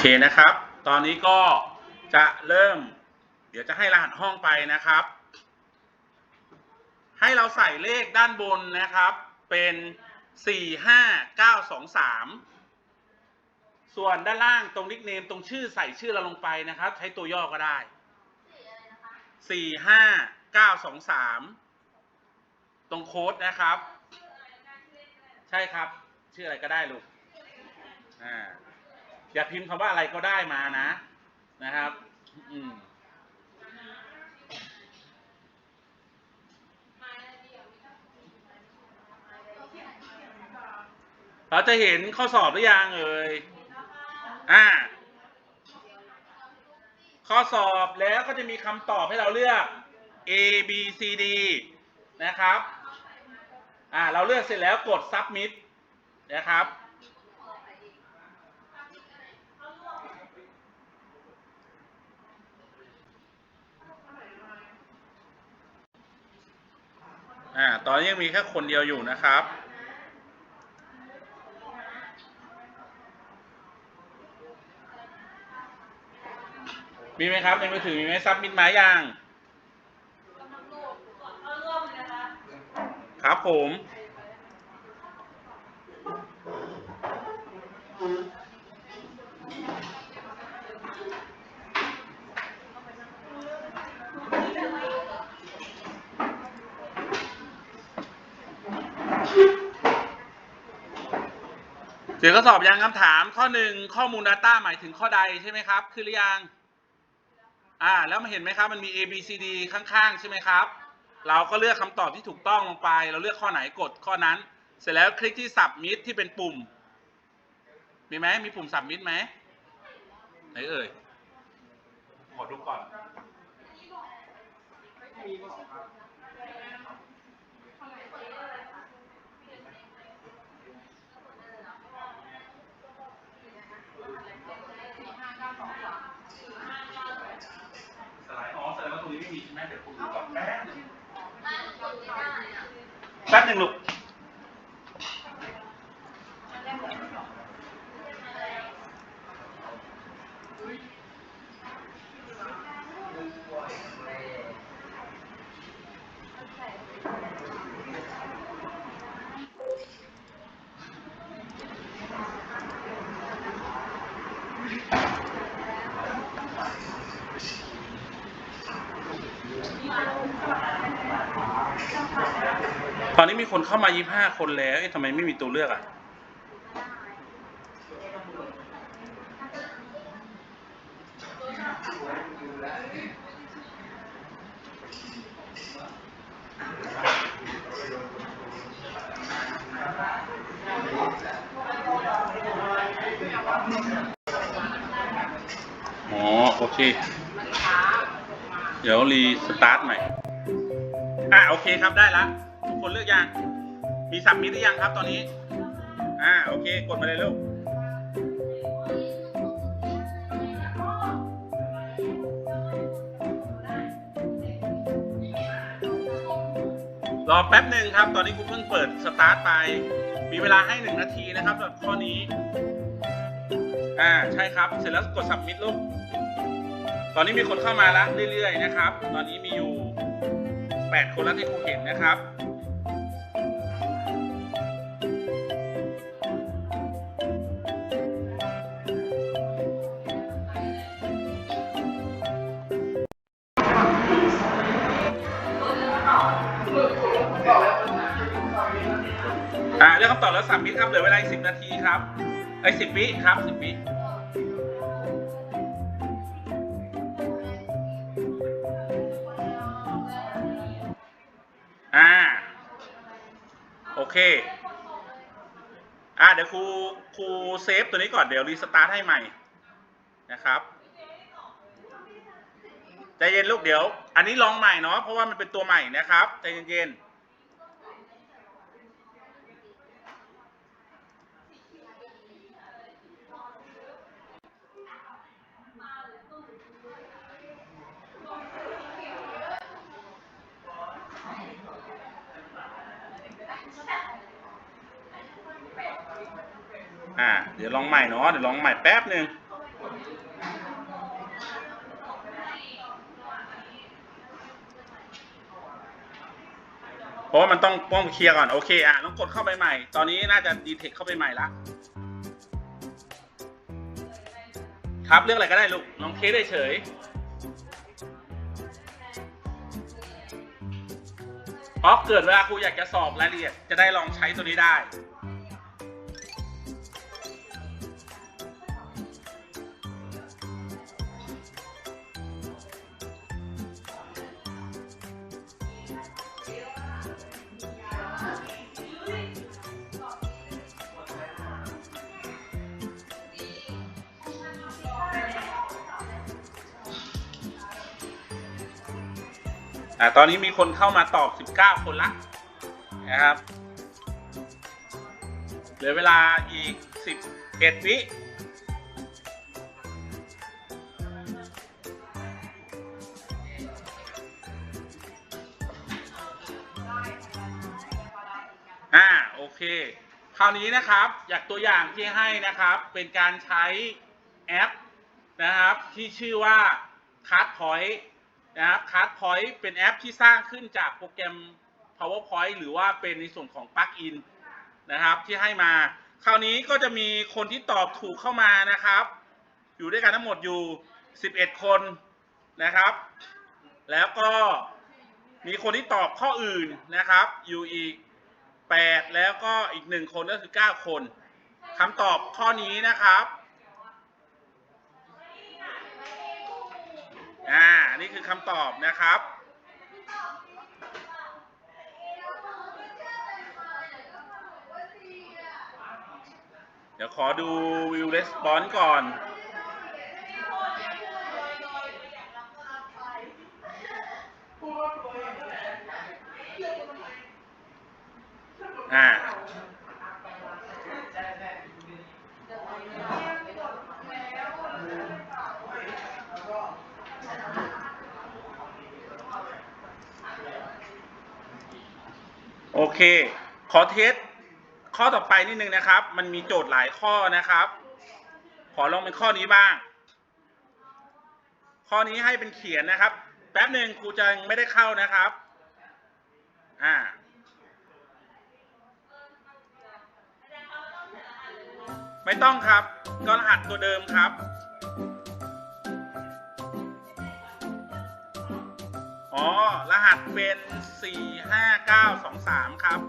เคนะครับ ตอนนี้ก็จะเริ่ม เดี๋ยวจะให้รหัสห้องไปนะครับ ให้เราใส่เลขด้านบนนะครับ เป็นสี่ห้าเก้าสองสามส่วนด้านล่างตรงนิกเนมตรงชื่อใส่ชื่อเราลงไปนะครับ ใช้ตัวย่อก็ได้สี่ห้าเก้าสองสามตรงโค้ดนะครับ ใช่ครับ ชื่ออะไรก็ได้ลูกอ่า อย่าพิมพ์คำว่าอะไรก็ได้มานะ นะครับ อืมเราจะเห็นข้อสอบหรือยังเอ่ย อ่า ข้อสอบแล้วก็จะมีคำตอบให้เราเลือก A B C D นะครับ อ่า เราเลือกเสร็จแล้วกด submit นะครับ อ่า ตอนนี้ยังมีแค่คนเดียวอยู่นะครับ มีไหมครับในมือถือมีไหมซับมิดไม้ยาง ครับผม เดี๋ยวก็สอบยังคำถามข้อหนึ่งข้อมูล Data หมายถึงข้อใดใช่ไหมครับ คือหรือยัง อ่า แล้วมาเห็นไหมครับ มันมี A B C D ข้างๆ ใช่ไหมครับ เราก็เลือกคำตอบที่ถูกต้องลงไป เราเลือกข้อไหนกดข้อนั้น เสร็จแล้วคลิกที่ submit ที่เป็นปุ่ม มีไหมมีปุ่ม submit ไหมไหนเอ่ยขอดูก่อน สไลด์อ๋อแสดงว่าตรงนี้ไม่มีใช่ไหมเดี๋ยวคุณดูก่อนแป๊บนึง แป๊บหนึ่งลูก ตอนนี้มีคนเข้ามา 25 คนแล้ว เอ๊ะทำไมไม่มีตัวเลือกอะ อ๋อ โอเค เดี๋ยวรีสตาร์ทใหม่ อ่าโอเคครับได้ละ คนเลือกยังมีสับมิดหรือยังครับตอนนี้ อ่าโอเค กดมาเลยลูกรอแป๊บหนึ่งครับ ตอนนี้กูเพิ่งเปิดสตาร์ทไป มีเวลาให้หนึ่งนาทีนะครับสำหรับข้อนี้ อ่าใช่ครับ เสร็จแล้วกดสับมิดลูก ตอนนี้มีคนเข้ามาแล้วเรื่อยๆนะครับ ตอนนี้มีอยู่ 8 คนแล้วที่ครูเห็นนะครับำตอบแล้วสามมิตรครับเหลือเวลาอีกสิบนาทีครับไอ้สิบวิครับสิบวิอ่าโอเคอ่าเดี๋ยวครูครูเซฟตัวนี้ก่อนเดี๋ยวรีสตาร์ทให้ใหม่นะครับใจเย็นลูกเดี๋ยว อันนี้ลองใหม่เนาะเพราะว่ามันเป็นตัวใหม่นะครับใจเย็นๆ เดี๋ยวลองใหม่เนาะเดี๋ยวลองใหม่แป๊บหนึ่งเพราะว่ามันต้องป้องเคลียร์ก่อน โอเคอะต้องกดเข้าไปใหม่ ตอนนี้น่าจะดีเทคเข้าไปใหม่ละครับเลือกอะไรก็ได้ลูกลองเทสได้เฉยเพราะเกิดเวลาครูอยากจะสอบรายละเอียดจะได้ลองใช้ตัวนี้ได้ อ่าตอนนี้มีคนเข้ามาตอบ 19 คนละนะครับเหลือเวลาอีก 11 วิอ่าโอเค คราวนี้นะครับอยากตัวอย่างที่ให้นะครับ เป็นการใช้แอปนะครับ ที่ชื่อว่า Card Point นะครับ Card Point เป็นแอปที่สร้างขึ้นจากโปรแกรม PowerPoint หรือว่าเป็นในส่วนของ Plugin นะครับที่ให้มา คราวนี้ก็จะมีคนที่ตอบถูกเข้ามานะครับ อยู่ด้วยกันทั้งหมดอยู่ 11 คนนะครับ แล้วก็มีคนที่ตอบข้ออื่นนะครับ อยู่อีก 8 แล้วก็อีก 1 คนก็คือ 9 คนคำตอบข้อนี้นะครับ อ่านี่คือคำตอบนะครับเดี๋ยวขอดูวิวレスปอนก่อน อ่า โอเค ขอเทสข้อต่อไปนิดนึงนะครับ มันมีโจทย์หลายข้อนะครับ ขอลองเป็นข้อนี้บ้าง ข้อนี้ให้เป็นเขียนนะครับ แป๊บหนึ่งครูจะยังไม่ได้เข้านะครับ อ่า ไม่ต้องครับ ก็รหัสตัวเดิมครับ อ๋อ รหัสเป็น 45923 ครับ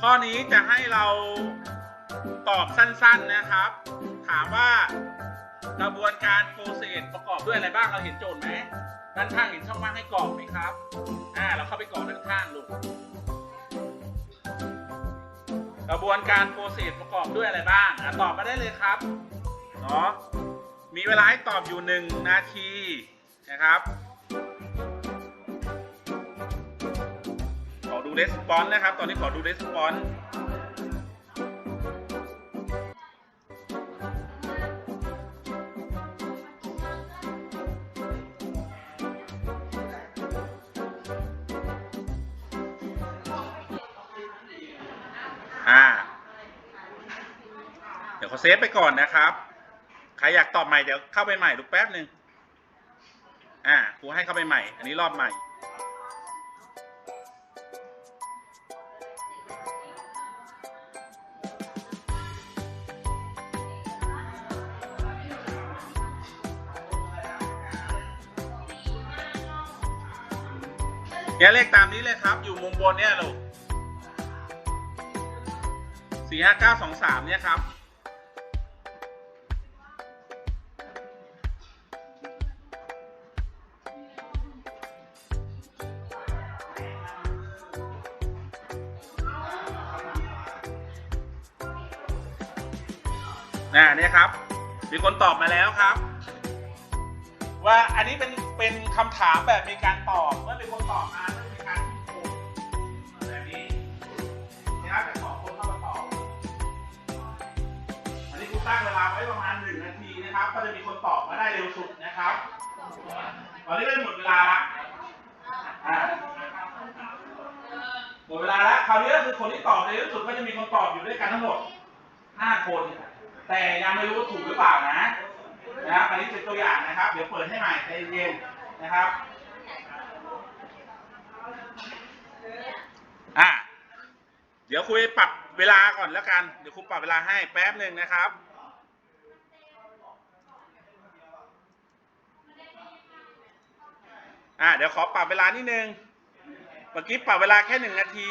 ข้อนี้จะให้เราตอบสั้นๆนะครับ ถามว่ากระบวนการโปรเซสประกอบด้วยอะไรบ้างเราเห็นโจทย์ไหมด้านข้างเห็นช่องว่างให้กรอกไหมครับ อ่า เราเข้าไปกรอกด้านข้างลูก กระบวนการโปรเซสประกอบด้วยอะไรบ้าง อะตอบมาได้เลยครับ เนาะ มีเวลาให้ตอบอยู่หนึ่งนาทีนะครับ ขอดูレスปอนนะครับ ตอนนี้ขอดูレスปอนอ่า เดี๋ยวขอเซฟไปก่อนนะครับ ใ ครอยากตอบใหม่เดี๋ยวเข้าไปใหม่ลูกแป๊บหนึ่งอ่าครูให้เข้าไปใหม่ อันนี้รอบใหม่ เนี่ยเลขตามนี้เลยครับ อยู่มุมบนเนี่ยลูกสี่ห้าเก้าสองสามเนี่ยครับ นะเนี่ยครับ มีคนตอบมาแล้วครับ ว่าอันนี้เป็นเป็นคำถามแบบมีการตอบเมื่อเป็นคนตอบมาก็จะมีการที่โกงแบบนี้นะครับจะสองคนเข้ามาตอบอันนี้คุณตั้งเวลาไว้ประมาณหนึ่งนาทีนะครับ ก็จะมีคนตอบมาได้เร็วสุดนะครับตอนนี้ก็หมดเวลาละหมดเวลาแล้วคราวนี้ก็คือคนที่ตอบเร็วที่สุดก็จะมีคนตอบอยู่ด้วยกันทั้งหมดห้าคน แต่ยังไม่รู้ว่าถูกหรือเปล่านะ นะคอันนี้เป็นตัวอย่างนะครับ เดี๋ยวเปิดให้ใหม่ใจเย็นนะครับ อะ เดี๋ยวคุยปรับเวลาก่อนแล้วกัน เดี๋ยวครูปรับเวลาให้แป๊บหนึ่งนะครับอ่าเดี๋ยวขอปรับเวลานิดนึง เมื่อกี้ปรับเวลาแค่หนึ่งนาที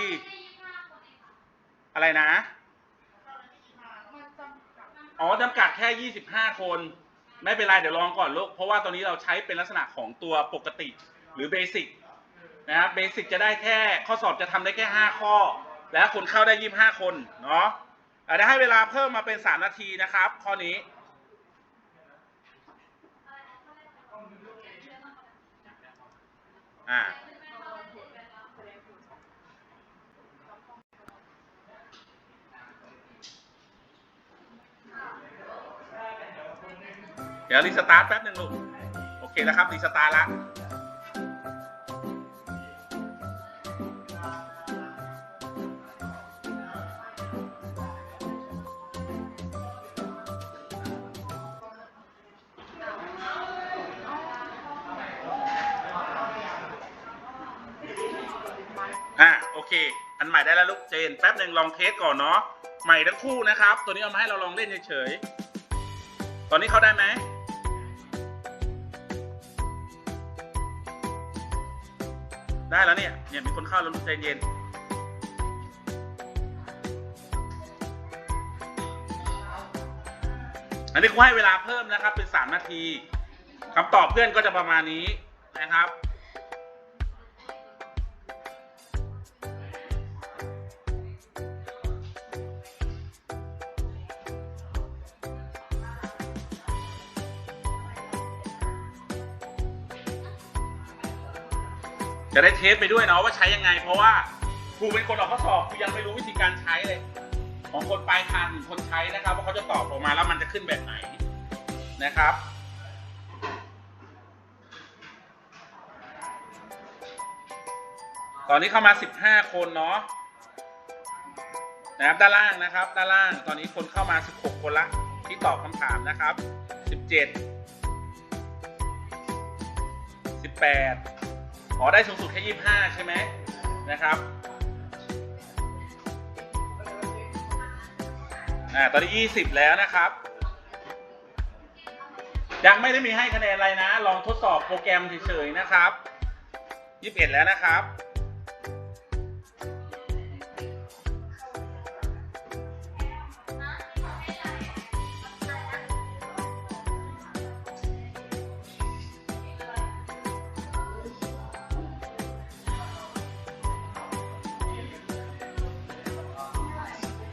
อะไรนะ อ๋อจำกัดแค่ 25 คน ไม่เป็นไร เดี๋ยวลองก่อนลูก เพราะว่าตอนนี้เราใช้เป็นลักษณะของตัวปกติหรือเบสิกนะครับเบสิกจะได้แค่ข้อสอบจะทำได้แค่ 5 ข้อ และคนเข้าได้ 25 คนเนาะอาจจะให้เวลาเพิ่มมาเป็น 3 นาทีนะครับ ข้อนี้อ่า ดี๋ยวรีสตาร์ทแป๊บหนึ่งลูก โอเคแล้วครับรีสตาร์ทละอะโอเค อันใหม่ได้แล้วลูกเจน แป๊บหนึ่งลองเทสก่อนเนาะ ใหม่ทั้งคู่นะครับ ตัวนี้เอามาให้เราลองเล่นเฉยๆ ตอนนี้เขาได้ไหม ได้แล้วเนี่ย เนี่ยมีคนเข้าแล้วลูกใจเย็น อันนี้ครูให้เวลาเพิ่มนะครับเป็น 3 นาทีคำตอบเพื่อนก็จะประมาณนี้ จะได้เทสไปด้วยเนาะว่าใช้ยังไง เพราะว่าครูเป็นคนออกข้อสอบครูยังไม่รู้วิธีการใช้เลย ของคนปลายทางหรือคนใช้นะครับ ว่าเขาจะตอบออกมาแล้วมันจะขึ้นแบบไหนนะครับ ตอนนี้เข้ามา 15 คนเนาะนะครับด้านล่างนะครับ ด้านล่างตอนนี้คนเข้ามา 16 คนละ ที่ตอบคำถามนะครับ 17 18 อ๋อได้สูงสุดแค่ยี่ห้าใช่ไหมนะครับอ่าตอนนี้ยี่สิบแล้วนะครับ ยังไม่ได้มีให้คะแนนอะไรนะ ลองทดสอบโปรแกรมเฉยๆนะครับยี่สิบเอ็ดแล้วนะครับ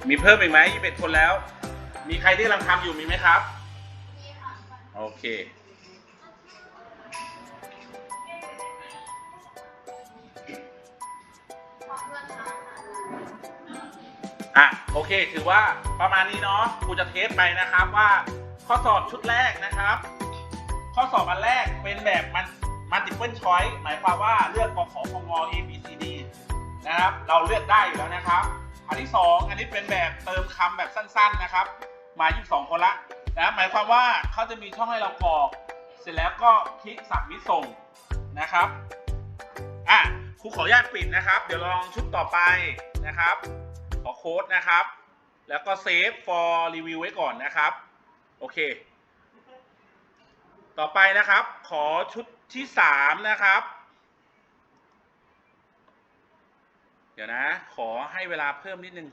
มีเพิ่มอีกไหมยี่สิบเอ็ดคนแล้ว มีใครที่กำลังทำอยู่มีไหมครับ โอเค อะ โอเค ถือว่าประมาณนี้เนาะครูจะเทสไปนะครับว่าข้อสอบชุดแรกนะครับ ข้อสอบอันแรกเป็นแบบมัน multiple choice หมายความว่าเลือกกขอพงอ A B C D นะครับ เราเลือกได้อยู่แล้วนะครับ อันที่ 2 อันนี้เป็นแบบเติมคำแบบสั้นๆนะครับ มา 22 คนละนะหมายความว่าเขาจะมีช่องให้เรากรอก เสร็จแล้วก็คลิกสั่งมิส่งนะครับอะครูขออนุญาตปิดนะครับ เดี๋ยวลองชุดต่อไปนะครับ ขอโค้ดนะครับ แล้วก็เซฟ for review ไว้ก่อนนะครับ โอเค ต่อไปนะครับ ขอชุดที่ 3 นะครับ เดี๋ยวนะ ขอให้เวลาเพิ่มนิดนึง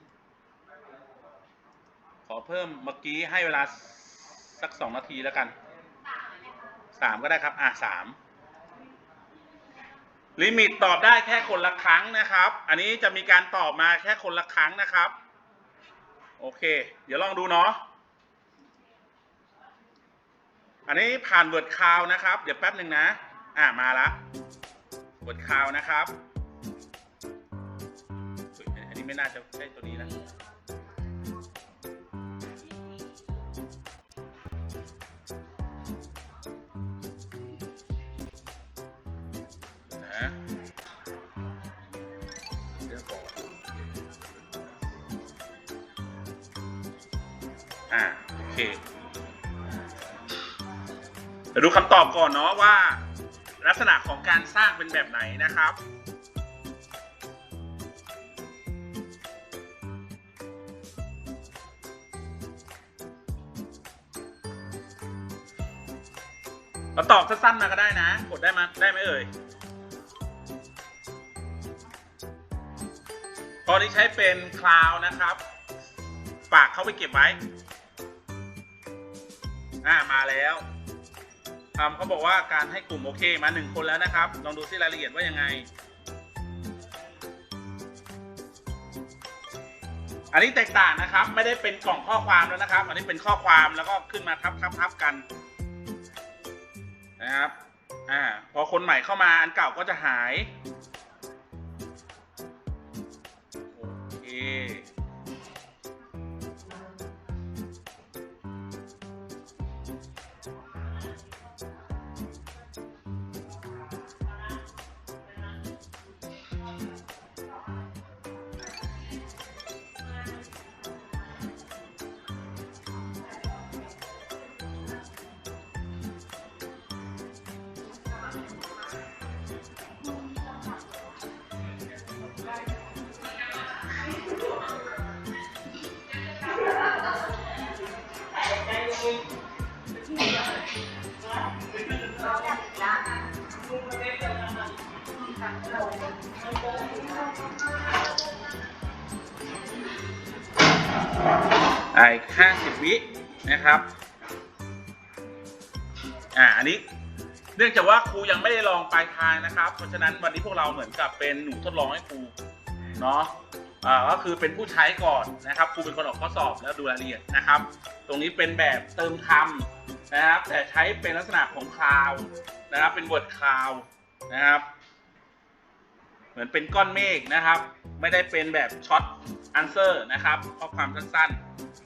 ขอเพิ่มเมื่อกี้ให้เวลาสักสองนาทีแล้วกันสามก็ได้ครับ อะสามลิมิตตอบได้แค่คนละครั้งนะครับ อันนี้จะมีการตอบมาแค่คนละครั้งนะครับ โอเค เดี๋ยวลองดูเนาะ อันนี้ผ่านเวิร์ดคาวนะครับ เดี๋ยวแป๊บหนึ่งนะ อ่ามาละเวิร์ดคาวนะครับ นนี้ไม่น่าจะใช่ตัวนี้นะนะเดี๋ยวก่อนอ่าโอเคเดี๋ยวดูคำตอบก่อนเนาะว่า ลักษณะของการสร้างเป็นแบบไหนนะครับ อบสั้นๆมาก็ได้นะ กดได้มาได้ไหมเอ่ยตอนนี้ใช้เป็นคลาวนะครับฝากเข้าไปเก็บไว้อ่ามาแล้วทำเขาบอกว่าการให้กลุ่มโอเคมาหนึ่งคนแล้วนะครับ ลองดูที่รายละเอียดว่ายังไง อันนี้แตกต่างนะครับ ไม่ได้เป็นกล่องข้อความแล้วนะครับ อันนี้เป็นข้อความแล้วก็ขึ้นมาทับทับทับกัน นะครับ อ่า พอคนใหม่เข้ามาอันเก่าก็จะหาย อีกห้าสิบวินะครับ อ่าอันนี้เนื่องจากว่าครูยังไม่ได้ลองปลายทางนะครับ เพราะฉะนั้นวันนี้พวกเราเหมือนกับเป็นหนูทดลองให้ครูเนาะอ่าก็คือเป็นผู้ใช้ก่อนนะครับครูเป็นคนออกข้อสอบแล้วดูรายละเอียดนะครับ ตรงนี้เป็นแบบเติมคำนะครับ แต่ใช้เป็นลักษณะของคลาวนะครับเป็น word cloud นะครับ เหมือนเป็นก้อนเมฆนะครับ ไม่ได้เป็นแบบช็อตอันเซอร์นะครับข้อความสั้น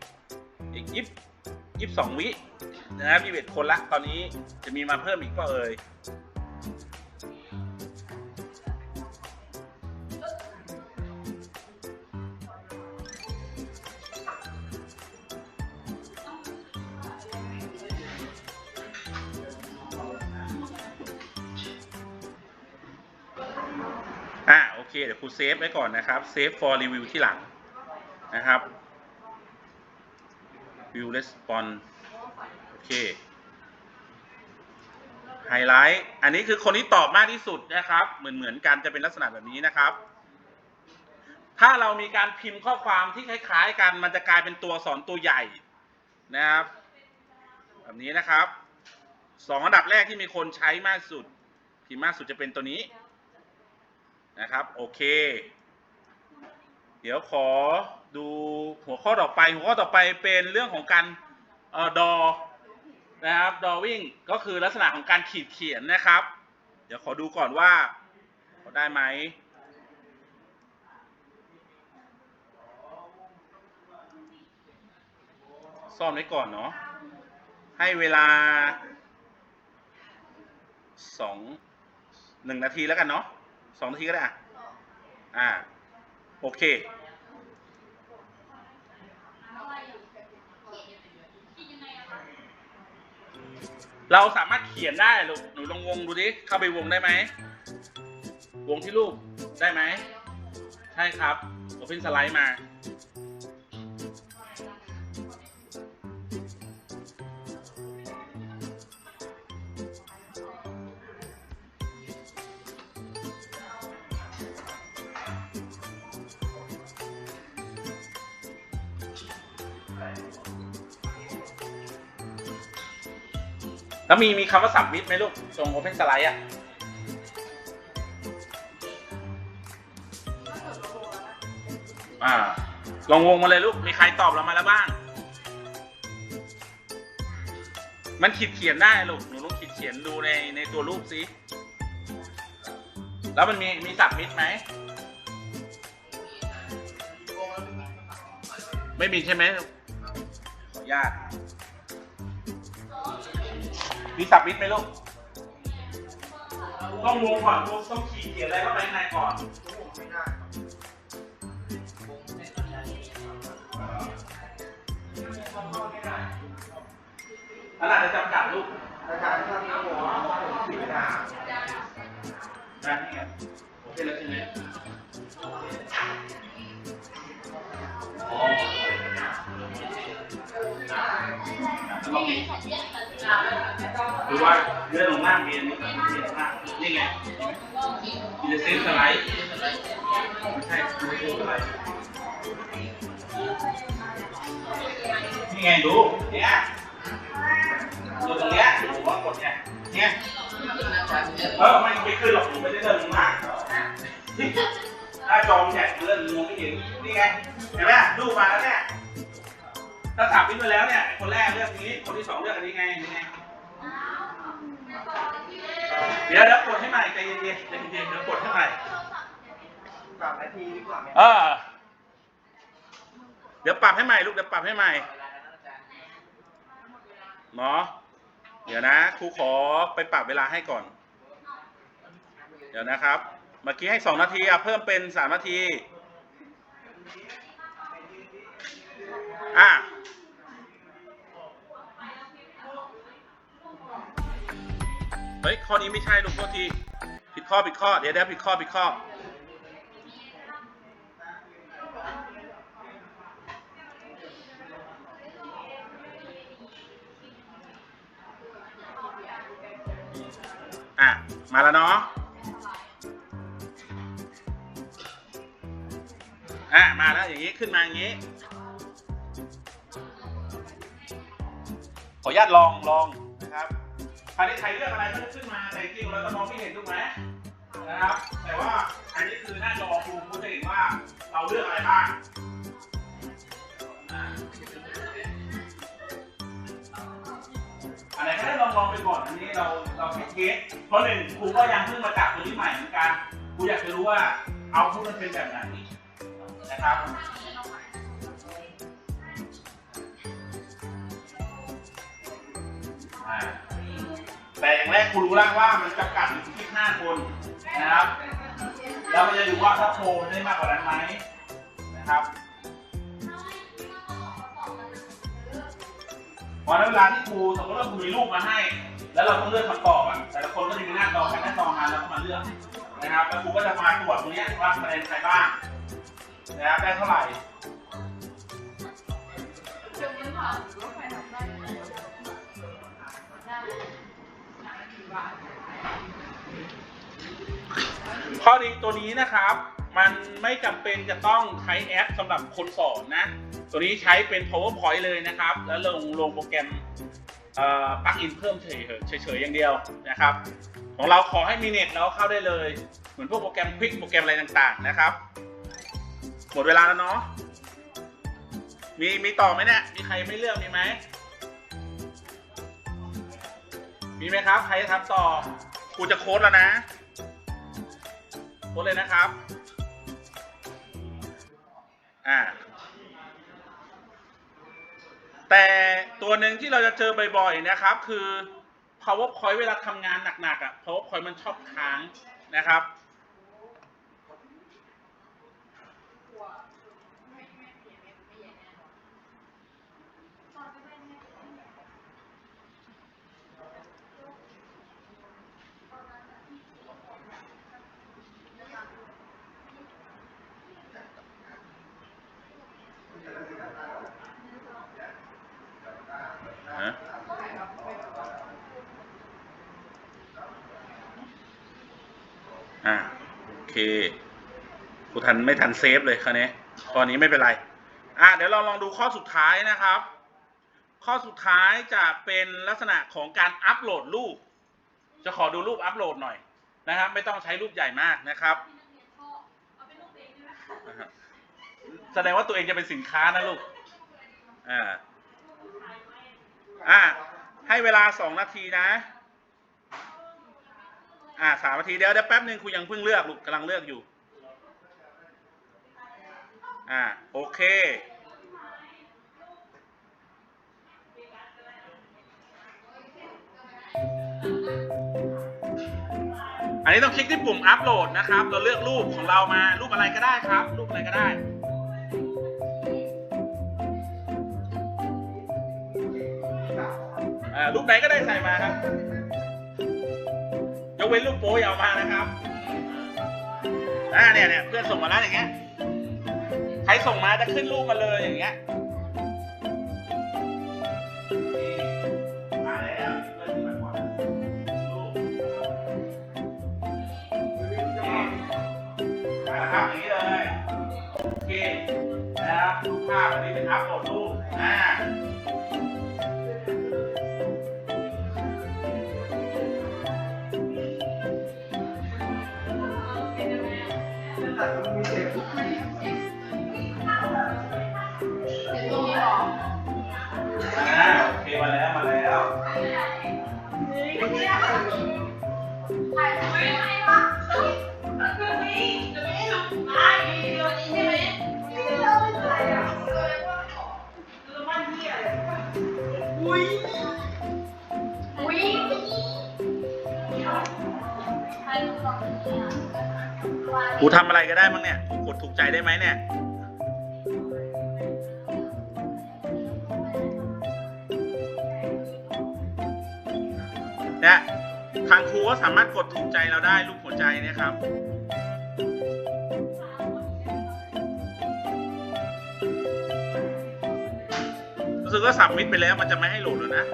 ๆ อีกยิบยิบสองวินะครับยี่สิบเอ็ดคนละ ตอนนี้จะมีมาเพิ่มอีกก็เอ่ย เคเดี๋ยวครูเซฟไว้ก่อนนะครับเซฟ for review ที่หลังนะครับ view response โอเคไฮไลท์อันนี้คือคนที่ตอบมากที่สุดนะครับ เหมือนเหมือนกันจะเป็นลักษณะแบบนี้นะครับ ถ้าเรามีการพิมพ์ข้อความที่คล้าย ๆ กันมันจะกลายเป็นตัวสอนตัวใหญ่นะครับ แบบนี้นะครับสองอันดับแรกที่มีคนใช้มากสุดพิมพ์มากสุดจะเป็นตัวนี้ นะครับ โอเค เดี๋ยวขอดูหัวข้อต่อไป หัวข้อต่อไปเป็นเรื่องของการเอ่อดอนะครับ drawing ก็คือลักษณะของการขีดเขียนนะครับ เดี๋ยวขอดูก่อนว่าเขาได้ไหมซ่อนไว้ก่อนเนาะ ให้เวลาสองหนึ่งนาทีแล้วกันเนาะ สองนาทีก็ได้อะอ่า โอเค เราสามารถเขียนได้ลูกหนูลองวงดูดิ เข้าไปวงได้ไหม วงที่รูปได้ไหม ใช่ครับผมพิมพ์สไลด์มา มีมีคำว่าสับมิดไหมลูกตรง Open Slide อะอ่าลองวงมาเลยลูก มีใครตอบเรามาแล้วบ้าง มันขีดเขียนได้ลูก หนูลองขีดเขียนดูในในตัวรูปสิ แล้วมันมีมีสับมิดไหม ไม่มีใช่ไหมขออนุญาต มีสับมิดไหมลูก ต้องวงก่อนวงต้องขีดเขียนอะไรเข้าไปข้างในก่อนอันอาจจะจำกัดลูก อาจารย์ถ้ามีหัวผม ซนสไลด์ไม่ใช่ไม่ใช่สไลด์นี่ไงดูเนี่ยดูตรงเนี้ยดูว่ากดเนี่ยเนี่ยเออไม่ไม่ขึ้นหรอกผมไม่ได้เดินมากถ้าจอมแฉกเลื่อนมองไม่เห็นนี่ไงเห็นไหมดูมาแล้วเนี่ยถ้าถามพี่ไปแล้วเนี่ยคนแรกเลือกนี้คนที่สองเลือกอันนี้ไงนี่ไง เดี๋ยวเดี๋ยวกดให้ใหม่ใจเย็นๆใจเย็นๆเดี๋ยวกดให้ใหม่ปรับนาทีดีกว่าไหมเออเดี๋ยวปรับให้ใหม่ลูกเดี๋ยวปรับให้ใหม่เนาะเดี๋ยวนะครูขอไปปรับเวลาให้ก่อน เดี๋ยวนะครับ เมื่อกี้ให้สองนาทีอะเพิ่มเป็นสามนาที อะ เฮ้ย ข้อนี้ไม่ใช่ลูกโทษที ผิดข้อผิดข้อ เดี๋ยวเดี๋ยวผิดข้อผิดข้อ อะ มาแล้วเนาะ อะ มาแล้วอย่างนี้ขึ้นมาอย่างนี้ ขออนุญาตลองลอง นะครับคราวนี้ใครเลือกอะไรก็จะขึ้นมาแต่จริงๆเราจะมองไม่เห็นถูกไหมนะครับ แต่ว่าอันนี้คือหน้าจอครูคุณจะเห็นว่าเราเลือกอะไรบ้างอะไรก็ได้ลองลองไปก่อนอันนี้เราเราแค่เทสเพราะหนึ่งครูก็ยังเพิ่งมาจับตัวนี้ใหม่เหมือนกันครูอยากจะรู้ว่าเอาพุทมันเป็นแบบไหนนะครับ แต่อย่างแรกคุณรู้แล้วว่ามันจำกัดอยู่ที่5คนนะครับ แล้วมันจะดูว่าถ้าโพลได้มากกว่านั้นไหมนะครับพราะฉะนั้นเวลาที่ครูสมมติว่าครูมีรูปมาให้ แล้วเราต้องเลือกคำตอบอะแต่ละคนก็จะมีหน้าจอแค่หน้าจอมาแล้วก็มาเลือกนะครับ แล้วครูก็จะมาตรวจตรงนี้ว่าคะแนนใครบ้างนะครับได้เท่าไหร่ ข้อดีตัวนี้นะครับ มันไม่จำเป็นจะต้องใช้แอปสำหรับคนสอนนะ ตัวนี้ใช้เป็น powerpoint เลยนะครับ แล้วลงลงโปรแกรมปลั๊กอินเพิ่มเฉยๆเฉยๆอย่างเดียวนะครับ ของเราขอให้มีเน็ตแล้วเข้าได้เลย เหมือนพวกโปรแกรมควิกโปรแกรมอะไรต่างๆนะครับ หมดเวลาแล้วเนาะมีมีต่อไหมเนี่ยมีใครไม่เลือกมีไหม มีไหมครับ ใครจะทำต่อครูจะโค้ดแล้วนะ โค้ดเลยนะครับ อ่า แต่ตัวหนึ่งที่เราจะเจอบ่อยๆนะครับ คือ powerpoint เวลาทำงานหนักๆอะ powerpoint มันชอบค้างนะครับ กูทันไม่ทันเซฟเลยคราวนี้ตอนนี้ไม่เป็นไร อะเดี๋ยวเราลองดูข้อสุดท้ายนะครับ ข้อสุดท้ายจะเป็นลักษณะของการอัปโหลดรูป จะขอดูรูปอัปโหลดหน่อยนะครับ ไม่ต้องใช้รูปใหญ่มากนะครับนะฮะแสดงว่าตัวเองจะเป็นสินค้านะลูก อ่า อะให้เวลาสองนาทีนะ อ่าสามนาทีเดี๋ยวเดี๋ยวแป๊บหนึ่งครูยังเพิ่งเลือกลูกกำลังเลือกอยู่ อ่าโอเคอันนี้ต้องคลิกที่ปุ่มอัปโหลดนะครับ เราเลือกรูปของเรามารูปอะไรก็ได้ครับ รูปอะไรก็ได้อ่ารูปไหนก็ได้ใส่มาครับ กเว้นรูปโป้อยาวมานะครับอ่าเนี่ยเนี่ยเพื่อนส่งมาแล้วอย่างเงี้ย ใครส่งมาจะขึ้นรูปมาเลยอย่างเงี้ย กูทำอะไรก็ได้มั้งเนี่ย กูกดถูกใจได้ไหมเนี่ย เนี่ย ทางครูก็สามารถกดถูกใจเราได้รูปหัวใจนี่ยครับ รู้สึกว่าสับมิดไปแล้วมันจะไม่ให้โหลดแล้วนะ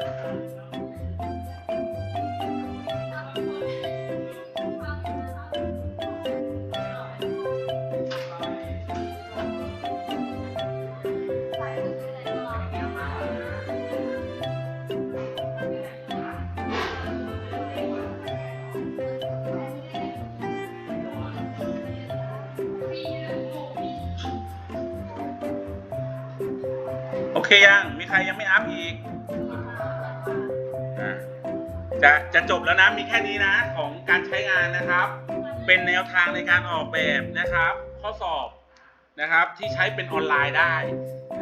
โอเคยัง ใครยังไม่อัพอีกอ่าจะจะจบแล้วนะมีแค่นี้นะของการใช้งานนะครับ เป็นแนวทางในการออกแบบนะครับ ข้อสอบนะครับที่ใช้เป็นออนไลน์ได้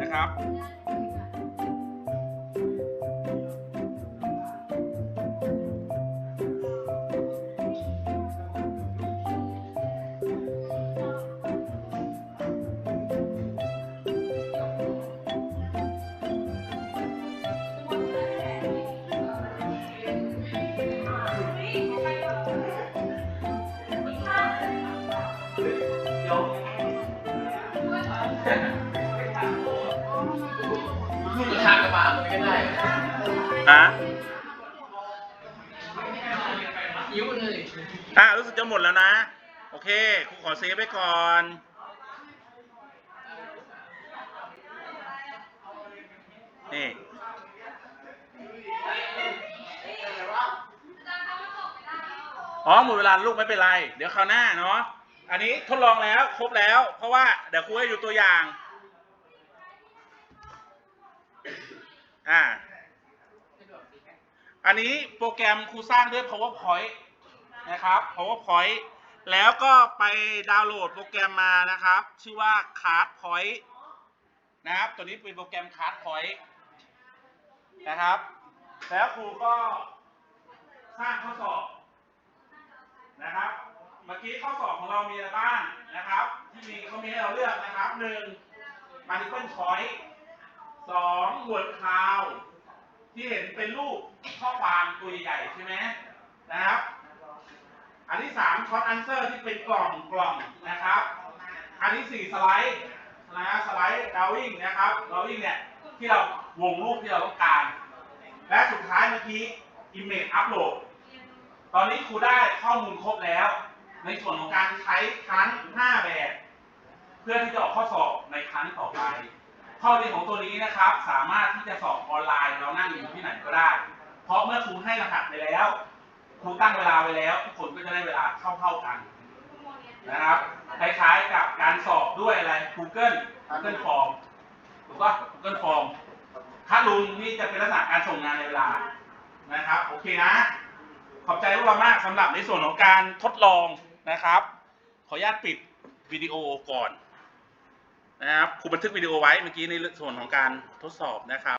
นะครับ หมดแล้วนะ โอเคครูขอเซฟไว้ก่อนนี่อ๋อหมดเวลาลูกไม่เป็นไร เดี๋ยวคราวหน้าเนาะอันนี้ทดลองแล้วครบแล้ว เพราะว่าเดี๋ยวครูให้ดูตัวอย่างอ่าอันนี้โปรแกรมครูสร้างด้วย PowerPoint นะครับ PowerPoint แล้วก็ไปดาวน์โหลดโปรแกรมมานะครับ ชื่อว่า Cardpoint นะครับ ตัวนี้เป็นโปรแกรม Cardpoint นะครับ แล้วครูก็สร้างข้อสอบนะครับ เมื่อกี้ข้อสอบของเรามีอะไรบ้างนะครับ ที่มีเขามีให้เราเลือกนะครับหนึ่ง multiple choice สอง word cloud ที่เห็นเป็นรูปข้อความตัวใหญ่ใช่ไหมนะครับ อันที่สาม ช็อตอันเซอร์ที่เป็นกล่องกล่องนะครับ อันที่สี่สไลด์นะสไลด์ดาวิ่งนะครับดาวิ่งเนี่ยที่เราวงรูปที่เราต้องการ และสุดท้ายเมื่อกี้ Image Upload ตอนนี้ครูได้ข้อมูลครบแล้ว ในส่วนของการใช้ครั้ง 5 แบบ เพื่อที่จะออกข้อสอบในครั้งต่อไป ข้อดีของตัวนี้นะครับ สามารถที่จะสอบออนไลน์เรานั่งอยู่ที่ไหนก็ได้ เพราะเมื่อครูให้รหัสไปแล้ว ครูตั้งเวลาไว้แล้วทุกคนก็จะได้เวลาเท่าๆกันนะครับคล้ายๆกับการสอบด้วยอะไร Google Google Form ถูกป่ะ Google Form ถ้าลุงนี่จะเป็นลักษณะการส่งงานในเวลานะครับ โอเคนะ ขอบใจพวกเรามากสำหรับในส่วนของการทดลองนะครับ ขออนุญาตปิดวิดีโอก่อนนะครับครูบันทึกวิดีโอไว้เมื่อกี้ในส่วนของการทดสอบนะครับ